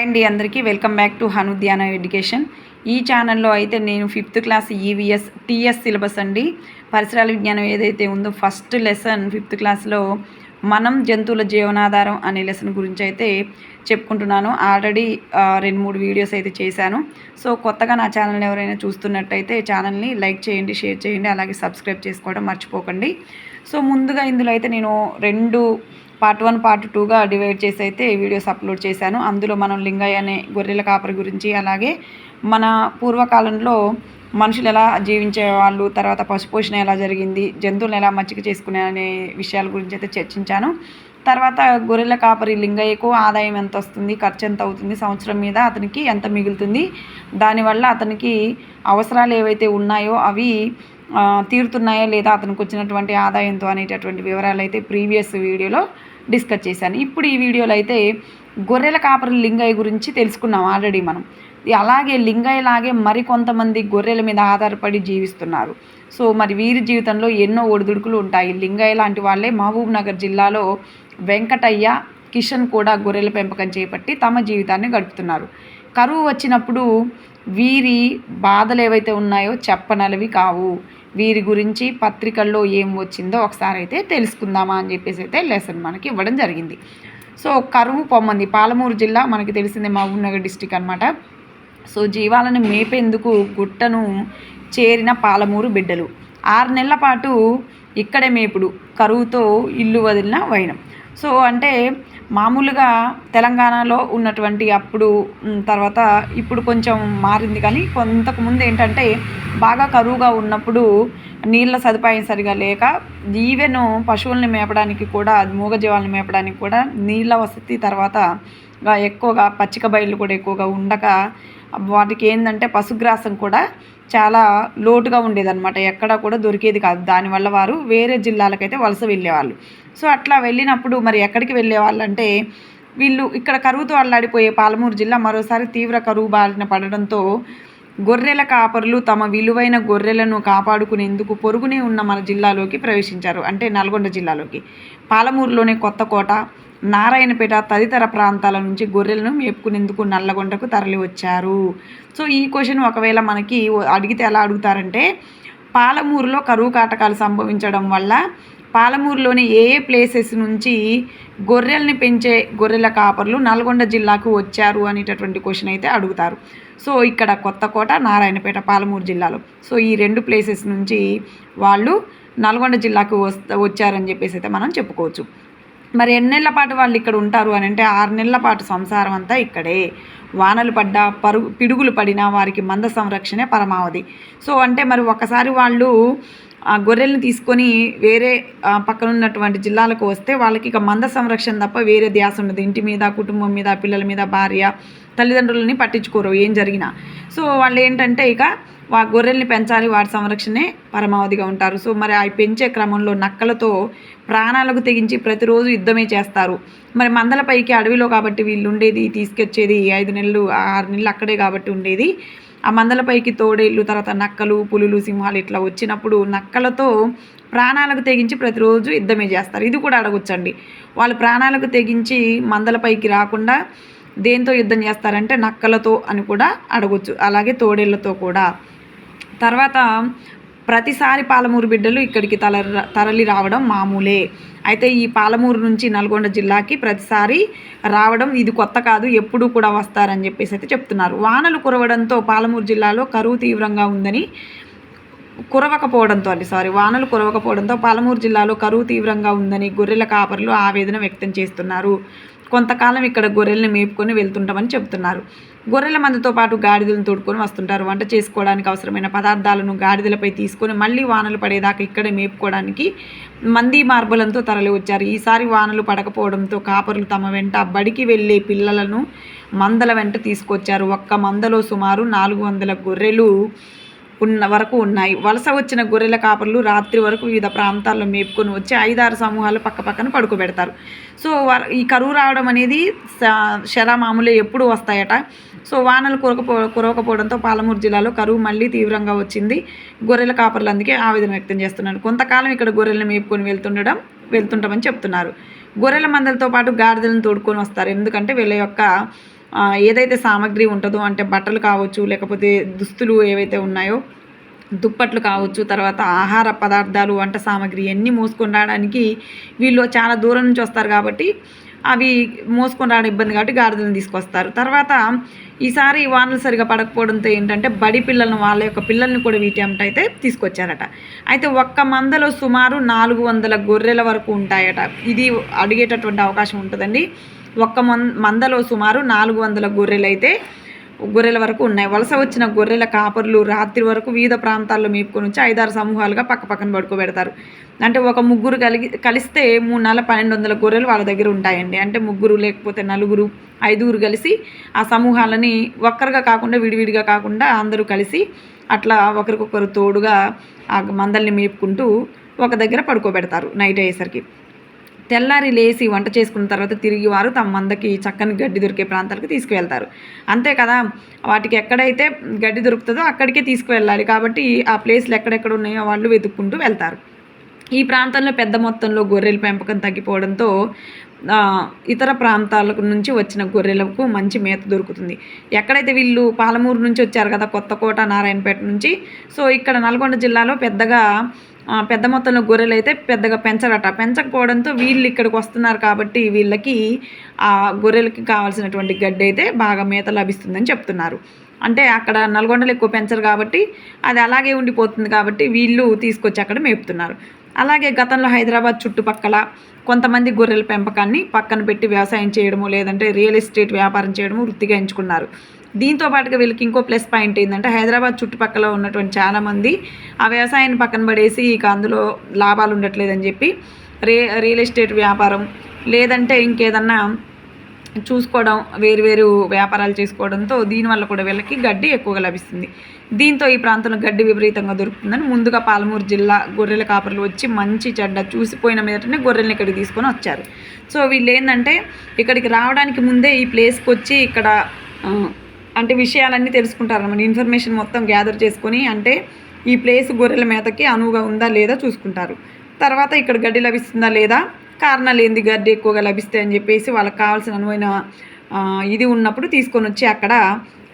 Hi అండి అందరికీ. Welcome back to హనుద్యాన ఎడ్యుకేషన్. ఈ ఛానల్లో అయితే నేను fifth class EVS TS syllabus అండి. పరిసరాల విజ్ఞానం ఏదైతే ఉందో ఫస్ట్ లెసన్ ఫిఫ్త్ క్లాస్లో మనం జంతువుల జీవనాధారం అనే లెసన్ గురించి అయితే చెప్పుకుంటున్నాను. ఆల్రెడీ రెండు మూడు వీడియోస్ అయితే చేశాను. సో కొత్తగా నా ఛానల్ని ఎవరైనా చూస్తున్నట్టయితే ఛానల్ని లైక్ చేయండి షేర్ చేయండి అలాగే సబ్స్క్రైబ్ చేసుకోవడం మర్చిపోకండి. సో ముందుగా ఇందులో అయితే నేను రెండు పార్ట్ వన్ పార్ట్ టూగా డివైడ్ చేసి అయితే వీడియోస్ అప్లోడ్ చేశాను. అందులో మనం లింగయ్య అనే గొర్రెల కాపరి గురించి అలాగే మన పూర్వకాలంలో మనుషులు ఎలా జీవించేవాళ్ళు తర్వాత పశుపోషణ ఎలా జరిగింది జంతువులను ఎలా మచ్చిక చేసుకునే అనే విషయాల గురించి అయితే చర్చించాను. తర్వాత గొర్రెల కాపరి లింగయ్యకు ఆదాయం ఎంత వస్తుంది ఖర్చు ఎంత అవుతుంది సంవత్సరం మీద అతనికి ఎంత మిగులుతుంది దానివల్ల అతనికి అవసరాలు ఏవైతే ఉన్నాయో అవి తీరుతున్నాయో లేదా అతనికి వచ్చినటువంటి ఆదాయంతో అనేటటువంటి వివరాలు అయితే ప్రీవియస్ వీడియోలో డిస్కస్ చేశాను. ఇప్పుడు ఈ వీడియోలో అయితే గొర్రెల కాపరి లింగయ్య గురించి తెలుసుకున్నాం ఆల్రెడీ మనం. అలాగే లింగయ్య లాగే మరికొంతమంది గొర్రెల మీద ఆధారపడి జీవిస్తున్నారు. సో మరి వీరి జీవితంలో ఎన్నో ఒడిదుడుకులు ఉంటాయి. లింగయ్య లాంటి వాళ్ళే మహబూబ్ నగర్ జిల్లాలో వెంకటయ్య కిషన్ కూడా గొర్రెల పెంపకం చేపట్టి తమ జీవితాన్ని గడుపుతున్నారు. కరువు వచ్చినప్పుడు వీరి బాధలు ఏవైతే ఉన్నాయో చెప్పనలవి కావు. వీరి గురించి పత్రికల్లో ఏం వచ్చిందో ఒకసారి అయితే తెలుసుకుందామా అని చెప్పేసి అయితే లెసన్ మనకి ఇవ్వడం జరిగింది. సో కరువు పొమ్మంది. పాలమూరు జిల్లా మనకి తెలిసిందే మహబూబ్నగర్ డిస్టిక్ అనమాట సో జీవాలను మేపేందుకు గుట్టను చేరిన పాలమూరు బిడ్డలు. ఆరు నెలల పాటు ఇక్కడే మేపుడు. కరువుతో ఇల్లు వదిలిన వైనం. సో అంటే మామూలుగా తెలంగాణలో ఉన్నటువంటి అప్పుడు తర్వాత ఇప్పుడు కొంచెం మారింది. కానీ కొంతకుముందు ఏంటంటే బాగా కరువుగా ఉన్నప్పుడు నీళ్ళ సదుపాయం సరిగా లేక ఈవెన్ పశువుల్ని మేపడానికి కూడా మూగజీవాలను మేపడానికి కూడా నీళ్ళ వసతి తర్వాత ఎక్కువగా పచ్చిక బయళ్ళు కూడా ఎక్కువగా ఉండక వాటికి ఏంటంటే పశుగ్రాసం కూడా చాలా లోటుగా ఉండేదన్నమాట. ఎక్కడా కూడా దొరికేది కాదు. దానివల్ల వారు వేరే జిల్లాలకైతే వలస వెళ్ళేవాళ్ళు. సో అట్లా వెళ్ళినప్పుడు మరి ఎక్కడికి వెళ్ళేవాళ్ళు అంటే వీళ్ళు ఇక్కడ కరువుతో అల్లాడిపోయే పాలమూరు జిల్లా మరోసారి తీవ్ర కరువు బారిన పడడంతో గొర్రెల కాపరులు తమ విలువైన గొర్రెలను కాపాడుకునేందుకు పొరుగునే ఉన్న మన జిల్లాలోకి ప్రవేశించారు. అంటే నల్గొండ జిల్లాలోకి. పాలమూరులోనే కొత్తకోట నారాయణపేట తదితర ప్రాంతాల నుంచి గొర్రెలను మేపుకునేందుకు నల్లగొండకు తరలివచ్చారు. సో ఈ క్వశ్చన్ ఒకవేళ మనకి అడిగితే ఎలా అడుగుతారంటే పాలమూరులో కరువు కాటకాలు సంభవించడం వల్ల పాలమూరులోని ఏ ఏ ప్లేసెస్ నుంచి గొర్రెల్ని పెంచే గొర్రెల కాపర్లు నల్గొండ జిల్లాకు వచ్చారు అనేటటువంటి క్వశ్చన్ అయితే అడుగుతారు. సో ఇక్కడ కొత్తకోట నారాయణపేట పాలమూరు జిల్లాలో. సో ఈ రెండు ప్లేసెస్ నుంచి వాళ్ళు నల్గొండ జిల్లాకు వస్త వచ్చారని చెప్పేసి అయితే మనం చెప్పుకోవచ్చు. మరి ఎన్నెళ్ళ పాటు వాళ్ళు ఇక్కడ ఉంటారు అని అంటే ఆరు నెలల పాటు సంసారం అంతా ఇక్కడే. వానలు పడ్డా పరుగు పిడుగులు పడినా వారికి మంద సంరక్షణే పరమావధి. సో అంటే మరి ఒకసారి వాళ్ళు ఆ గొర్రెల్ని తీసుకొని వేరే పక్కన ఉన్నటువంటి జిల్లాలకు వస్తే వాళ్ళకి ఇక మంద సంరక్షణ తప్ప వేరే ధ్యాస ఉండదు. ఇంటి మీద కుటుంబం మీద పిల్లల మీద భార్య తల్లిదండ్రులని పట్టించుకోరు ఏం జరిగినా. సో వాళ్ళు ఏంటంటే ఇక వా గొర్రెల్ని పెంచాలి వాటి సంరక్షణే పరమావధిగా ఉంటారు. సో మరి అవి పెంచే క్రమంలో నక్కలతో ప్రాణాలకు తెగించి ప్రతిరోజు యుద్ధమే చేస్తారు. మరి మందల పైకి అడవిలో కాబట్టి వీళ్ళు ఉండేది తీసుకొచ్చేది ఐదు నెలలు ఆరు నెలలు అక్కడే కాబట్టి ఉండేది. ఆ మందలపైకి తోడేళ్ళు తర్వాత నక్కలు పులులు సింహాలు ఇట్లా వచ్చినప్పుడు నక్కలతో ప్రాణాలకు తెగించి ప్రతిరోజు యుద్ధమే చేస్తారు. ఇది కూడా అడగొచ్చండి. వాళ్ళు ప్రాణాలకు తెగించి మందలపైకి రాకుండా దేంతో యుద్ధం చేస్తారంటే నక్కలతో అని కూడా అడగొచ్చు. అలాగే తోడేళ్ళతో కూడా. తర్వాత ప్రతిసారి పాలమూరు బిడ్డలు ఇక్కడికి తల తరలి రావడం మామూలే. అయితే ఈ పాలమూరు నుంచి నల్గొండ జిల్లాకి ప్రతిసారి రావడం ఇది కొత్త కాదు ఎప్పుడు కూడా వస్తారని చెప్పేసి అయితే చెప్తున్నారు. వానలు కురవడంతో పాలమూరు జిల్లాలో కరువు తీవ్రంగా ఉందని కురవకపోవడంతో అండి సారీ వానలు కురవకపోవడంతో పాలమూరు జిల్లాలో కరువు తీవ్రంగా ఉందని గొర్రెల కాపర్లు ఆవేదన వ్యక్తం చేస్తున్నారు. కొంతకాలం ఇక్కడ గొర్రెల్ని మేపుకొని వెళ్తుంటామని చెబుతున్నారు. గొర్రెల మందుతో పాటు గాడిదలను తోడుకొని వస్తుంటారు. వంట చేసుకోవడానికి అవసరమైన పదార్థాలను గాడిదలపై తీసుకొని మళ్ళీ వానలు పడేదాకా ఇక్కడే మేపుకోవడానికి మంది మార్బలంతో తరలి వచ్చారు. ఈసారి వానలు పడకపోవడంతో కాపరులు తమ వెంట బడికి వెళ్ళే పిల్లలను మందల వెంట తీసుకొచ్చారు. ఒక్క మందలో సుమారు నాలుగు వందల గొర్రెలు ఉన్న వరకు ఉన్నాయి. వలస వచ్చిన గొర్రెల కాపర్లు రాత్రి వరకు వివిధ ప్రాంతాల్లో మేపుకొని వచ్చి ఐదారు సమూహాలు పక్క పక్కన పడుకోబెడతారు. సో ఈ కరువు రావడం అనేది శరా మామూలు ఎప్పుడు వస్తాయట. సో వానలు కురకపో కురవకపోవడంతో పాలమూరు జిల్లాలో కరువు మళ్ళీ తీవ్రంగా వచ్చింది. గొర్రెల కాపర్లు అందుకే ఆవేదన వ్యక్తం చేస్తున్నారు. కొంతకాలం ఇక్కడ గొర్రెలను మేపుకొని వెళ్తుండడం వెళ్తుంటామని చెప్తున్నారు. గొర్రెల మందలతో పాటు గాడిదలను తోడుకొని వస్తారు. ఎందుకంటే వీళ్ళ యొక్క ఏదైతే సామాగ్రి ఉంటుందో అంటే బట్టలు కావచ్చు లేకపోతే దుస్తులు ఏవైతే ఉన్నాయో దుప్పట్లు కావచ్చు తర్వాత ఆహార పదార్థాలు వంట సామాగ్రి అన్నీ మోసుకొని రావడానికి వీళ్ళు చాలా దూరం నుంచి వస్తారు కాబట్టి అవి మోసుకొని రావడం ఇబ్బంది కాబట్టి గాడిదలను తీసుకొస్తారు. తర్వాత ఈసారి వానలు సరిగా పడకపోవడంతో ఏంటంటే బడి పిల్లలను వాళ్ళ యొక్క పిల్లల్ని కూడా వీటి వెంట తీసుకొచ్చారట. అయితే ఒక్క మందలో సుమారు నాలుగు వందల గొర్రెల వరకు ఉంటాయట. ఇది అడిగేటటువంటి అవకాశం ఉంటుందండి. ఒక్క మన్ మందలో సుమారు నాలుగు వందల గొర్రెలు అయితే గొర్రెల వరకు ఉన్నాయి. వలస వచ్చిన గొర్రెల కాపర్లు రాత్రి వరకు వివిధ ప్రాంతాల్లో మేపుకొని వచ్చి ఐదారు సమూహాలుగా పక్క పక్కన పడుకోబెడతారు. అంటే ఒక ముగ్గురు కలిగి కలిస్తే మూడు నెలల పన్నెండు వందల గొర్రెలు వాళ్ళ దగ్గర ఉంటాయండి. అంటే ముగ్గురు లేకపోతే నలుగురు ఐదుగురు కలిసి ఆ సమూహాలని ఒక్కరుగా కాకుండా విడివిడిగా కాకుండా అందరూ కలిసి అట్లా ఒకరికొకరు తోడుగా ఆ మందల్ని మేపుకుంటూ ఒక దగ్గర పడుకోబెడతారు నైట్ అయ్యేసరికి. తెల్లారి లేచి వంట చేసుకున్న తర్వాత తిరిగి వారు తమ మందకి చక్కని గడ్డి దొరికే ప్రాంతాలకు తీసుకువెళ్తారు. అంతే కదా? వాటికి ఎక్కడైతే గడ్డి దొరుకుతుందో అక్కడికే తీసుకువెళ్ళాలి. కాబట్టి ఆ ప్లేస్లు ఎక్కడెక్కడ ఉన్నాయో వాళ్ళు వెతుక్కుంటూ వెళ్తారు. ఈ ప్రాంతంలో పెద్ద మొత్తంలో గొర్రెల పెంపకం తగ్గిపోవడంతో ఇతర ప్రాంతాల నుంచి వచ్చిన గొర్రెలకు మంచి మేత దొరుకుతుంది. ఎక్కడైతే వీళ్ళు పాలమూరు నుంచి వచ్చారు కదా కొత్తకోట నారాయణపేట నుంచి సో ఇక్కడ నల్గొండ జిల్లాలో పెద్దగా పెద్ద మొత్తంలో గొర్రెలు అయితే పెద్దగా పెంచరట. పెంచకపోవడంతో వీళ్ళు ఇక్కడికి వస్తున్నారు కాబట్టి వీళ్ళకి ఆ గొర్రెలకి కావాల్సినటువంటి గడ్డి అయితే బాగా మేత లభిస్తుందని చెప్తున్నారు. అంటే అక్కడ నల్గొండలు ఎక్కువ పెంచరు కాబట్టి అది అలాగే ఉండిపోతుంది కాబట్టి వీళ్ళు తీసుకొచ్చి అక్కడ మేపుతున్నారు. అలాగే గతంలో హైదరాబాద్ చుట్టుపక్కల కొంతమంది గొర్రెల పెంపకాన్ని పక్కన పెట్టి వ్యవసాయం చేయడము లేదంటే రియల్ ఎస్టేట్ వ్యాపారం చేయడము వృత్తిగా ఎంచుకున్నారు. దీంతో పాటుగా వీళ్ళకి ఇంకో ప్లస్ పాయింట్ ఏంటంటే హైదరాబాద్ చుట్టుపక్కల ఉన్నటువంటి చాలామంది ఆ వ్యవసాయాన్ని పక్కన పడేసి ఇక అందులో లాభాలు ఉండట్లేదని చెప్పి రే రియల్ ఎస్టేట్ వ్యాపారం లేదంటే ఇంకేదన్నా చూసుకోవడం వేరు వేరు వ్యాపారాలు చేసుకోవడంతో దీనివల్ల కూడా వీళ్ళకి గడ్డి ఎక్కువగా లభిస్తుంది. దీంతో ఈ ప్రాంతంలో గడ్డి విపరీతంగా దొరుకుతుందని ముందుగా పాలమూరు జిల్లా గొర్రెల కాపరులు వచ్చి మంచి చెడ్డ చూసిపోయిన మీదటనే గొర్రెల్ని ఇక్కడికి తీసుకొని వచ్చారు. సో వీళ్ళు ఏంటంటే ఇక్కడికి రావడానికి ముందే ఈ ప్లేస్కి వచ్చి ఇక్కడ అంటే విషయాలన్నీ తెలుసుకుంటారు ఇన్ఫర్మేషన్ మొత్తం గ్యాదర్ చేసుకొని అంటే ఈ ప్లేస్ గొర్రెల మేతకి అనువుగా ఉందా లేదా చూసుకుంటారు. తర్వాత ఇక్కడ గడ్డి లభిస్తుందా లేదా కారణాలు ఏంది గడ్డి ఎక్కువగా లభిస్తాయి అని చెప్పేసి వాళ్ళకి కావాల్సిన అనువైన ఇది ఉన్నప్పుడు తీసుకొని వచ్చి అక్కడ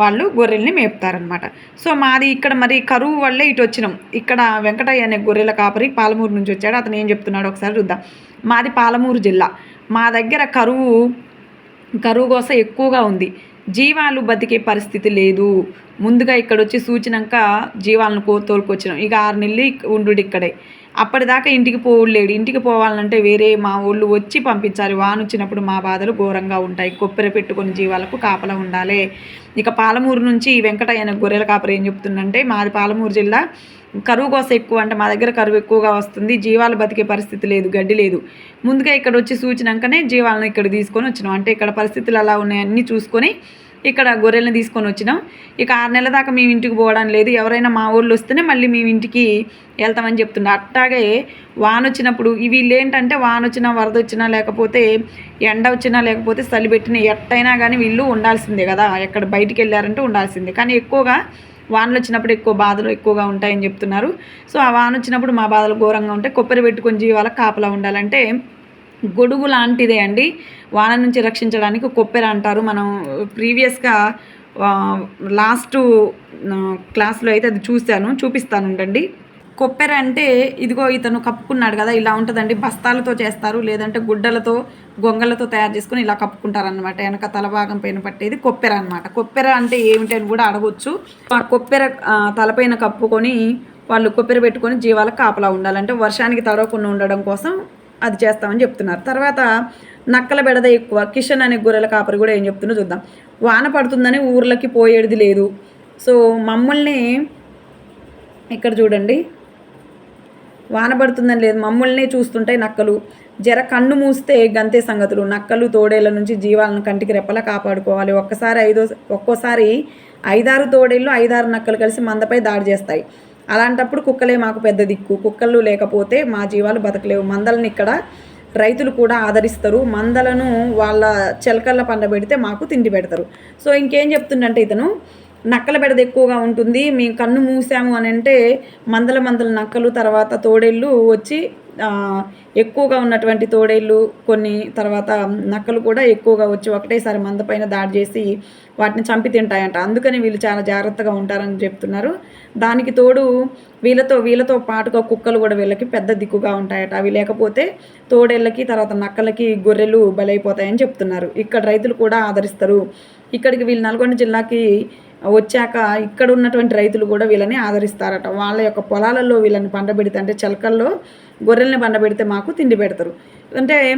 వాళ్ళు గొర్రెల్ని మేపుతారనమాట సో మాది ఇక్కడ మరి కరువు వల్లే ఇటు వచ్చినాం. ఇక్కడ వెంకటయ్య అనే గొర్రెల కాపరి పాలమూరు నుంచి వచ్చాడు. అతను ఏం చెప్తున్నాడు ఒకసారి చూద్దాం. మాది పాలమూరు జిల్లా. మా దగ్గర కరువు కరువు కోసం ఎక్కువగా ఉంది. జీవాలు బతికే పరిస్థితి లేదు. ముందుగా ఇక్కడ వచ్చి సూచినాక జీవాలను కో తోలుకొచ్చినాం. ఇక ఆరు నెలలు ఉండు ఇక్కడే. అప్పటిదాకా ఇంటికి పోవులేడు ఇంటికి పోవాలంటే వేరే మా ఊళ్ళు వచ్చి పంపించాలి. వాన వచ్చినప్పుడు మా బాధలు ఘోరంగా ఉంటాయి. కొప్పెర పెట్టుకొని జీవాలకు కాపలా ఉండాలి. ఇక పాలమూరు నుంచి ఈ గొర్రెల కాపరి ఏం చెప్తుందంటే మాది పాలమూరు జిల్లా. కరువు కోస ఎక్కువ అంటే మా దగ్గర కరువు ఎక్కువగా వస్తుంది. జీవాలు బతికే పరిస్థితి లేదు గడ్డి లేదు. ముందుగా ఇక్కడ వచ్చి సూచినాకనే జీవాలను ఇక్కడ తీసుకొని వచ్చినాం. అంటే ఇక్కడ పరిస్థితులు అలా ఉన్నాయన్నీ చూసుకొని ఇక్కడ గొర్రెలను తీసుకొని వచ్చినాం. ఇక ఆరు నెలల దాకా మేము ఇంటికి పోవడం లేదు. ఎవరైనా మా ఊళ్ళో వస్తేనే మళ్ళీ మేము ఇంటికి వెళ్తామని చెప్తుండే. అట్టాగే వాన వచ్చినప్పుడు ఇవి వీళ్ళు ఏంటంటే వాన వచ్చినా వరద వచ్చినా లేకపోతే ఎండ వచ్చినా లేకపోతే చలి పెట్టినా ఎట్టయినా కానీ వీళ్ళు ఉండాల్సిందే కదా. ఎక్కడ బయటికి వెళ్ళారంటే ఉండాల్సిందే. కానీ ఎక్కువగా వానలు వచ్చినప్పుడు ఎక్కువ బాధలు ఎక్కువగా ఉంటాయని చెప్తున్నారు. సో ఆ వాన వచ్చినప్పుడు మా బాధలు ఘోరంగా ఉంటాయి కొబ్బరి పెట్టుకొని జీవాలకు కాపలా ఉండాలంటే గొడుగు లాంటిదే అండి. వాన నుంచి రక్షించడానికి కొప్పెర అంటారు. మనం ప్రీవియస్గా లాస్ట్ క్లాస్లో అయితే అది చూశాను. చూపిస్తాను ఉండండి. కొప్పెర అంటే ఇదిగో ఇతను కప్పుకున్నాడు కదా ఇలా ఉంటుందండి. బస్తాలతో చేస్తారు లేదంటే గుడ్డలతో గొంగలతో తయారు చేసుకొని ఇలా కప్పుకుంటారనమాట వెనక తల భాగం పైన పట్టేది కొప్పెర అనమాట కొప్పెర అంటే ఏమిటి అని కూడా అడగొచ్చు. ఆ కొప్పెర తలపైన కప్పుకొని వాళ్ళు కొప్పెర పెట్టుకొని జీవాలకు కాపలా ఉండాలంటే వర్షానికి తడవకుండా ఉండడం కోసం అది చేస్తామని చెప్తున్నారు. తర్వాత నక్కల బెడద ఎక్కువ కిషన్ అనే గొర్రెల కాపరి కూడా ఏం చెప్తుందో చూద్దాం. వాన పడుతుందని ఊర్లకి పోయేది లేదు. సో మమ్మల్ని ఇక్కడ చూడండి. వాన పడుతుందని లేదు. మమ్మల్ని చూస్తుంటే నక్కలు జర కన్ను మూస్తే గంతే సంగతులు. నక్కలు తోడేళ్ళ నుంచి జీవాలను కంటికి రెప్పలా కాపాడుకోవాలి. ఒక్కసారి ఐదో ఒక్కోసారి ఐదారు తోడేళ్ళు ఐదారు నక్కలు కలిసి మందపై దాడి చేస్తాయి. అలాంటప్పుడు కుక్కలే మాకు పెద్ద దిక్కు. కుక్కలు లేకపోతే మా జీవాలు బతకలేవు. మందలను ఇక్కడ రైతులు కూడా ఆదరిస్తారు. మందలను వాళ్ళ చెలకల్ల పండబెడితే మాకు తిండి పెడతారు. సో ఇంకేం చెప్తుండంటే ఇతను నక్కల బెడద ఎక్కువగా ఉంటుంది. మేము కన్ను మూసాము అని అంటే మందల మందల నక్కలు తర్వాత తోడేళ్ళు వచ్చి ఎక్కువగా ఉన్నటువంటి తోడేళ్ళు కొన్ని తర్వాత నక్కలు కూడా ఎక్కువగా వచ్చి ఒకటేసారి మంద పైన దాడి చేసి వాటిని చంపి తింటాయంట. అందుకని వీళ్ళు చాలా జాగ్రత్తగా ఉంటారని చెప్తున్నారు. దానికి తోడు వీళ్ళతో వీళ్ళతో పాటుగా కుక్కలు కూడా వీళ్ళకి పెద్ద దిక్కుగా ఉంటాయట. అవి లేకపోతే తోడేళ్ళకి తర్వాత నక్కలకి గొర్రెలు బలైపోతాయని చెప్తున్నారు. ఇక్కడ రైతులు కూడా ఆదరిస్తారు. ఇక్కడికి వీళ్ళు నల్గొండ జిల్లాకి వచ్చాక ఇక్కడ ఉన్నటువంటి రైతులు కూడా వీళ్ళని ఆదరిస్తారట. వాళ్ళ యొక్క పొలాలలో వీళ్ళని పండబెడితే అంటే చెలకల్లో గొర్రెల్ని పండబెడితే మాకు తిండి పెడతారు. అంటే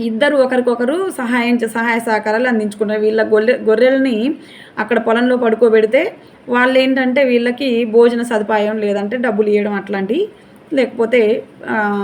ఇద్దరు ఒకరికొకరు సహాయం చే- సహాయ సహకారాలు అందించుకుంటారు. వీళ్ళ గొర్రె గొర్రెల్ని అక్కడ పొలంలో పడుకోబెడితే వాళ్ళు ఏంటంటే వీళ్ళకి భోజన సదుపాయం లేదంటే డబ్బులు ఇవ్వడం అట్లాంటివి లేకపోతే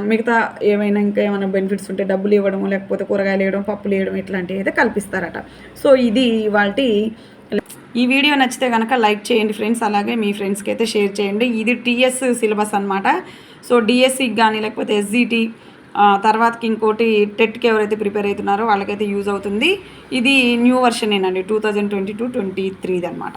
మిగతా ఏమైనా ఇంకా ఏమైనా బెనిఫిట్స్ ఉంటే డబ్బులు ఇవ్వడం లేకపోతే కూరగాయలు ఇవ్వడం పప్పులు ఇవ్వడం ఇట్లాంటివి అయితే కల్పిస్తారట. సో ఇది వాటి ఈ వీడియో నచ్చితే కనుక లైక్ చేయండి ఫ్రెండ్స్ అలాగే మీ ఫ్రెండ్స్కి అయితే షేర్ చేయండి. ఇది టీఎస్ సిలబస్ అనమాట సో డిఎస్సికి కానీ లేకపోతే ఎస్జిటి తర్వాతకి ఇంకోటి టెట్కి ఎవరైతే ప్రిపేర్ అవుతున్నారో వాళ్ళకైతే యూజ్ అవుతుంది. ఇది న్యూ వర్షన్ ఏనండి two thousand twenty two twenty త్రీది అనమాట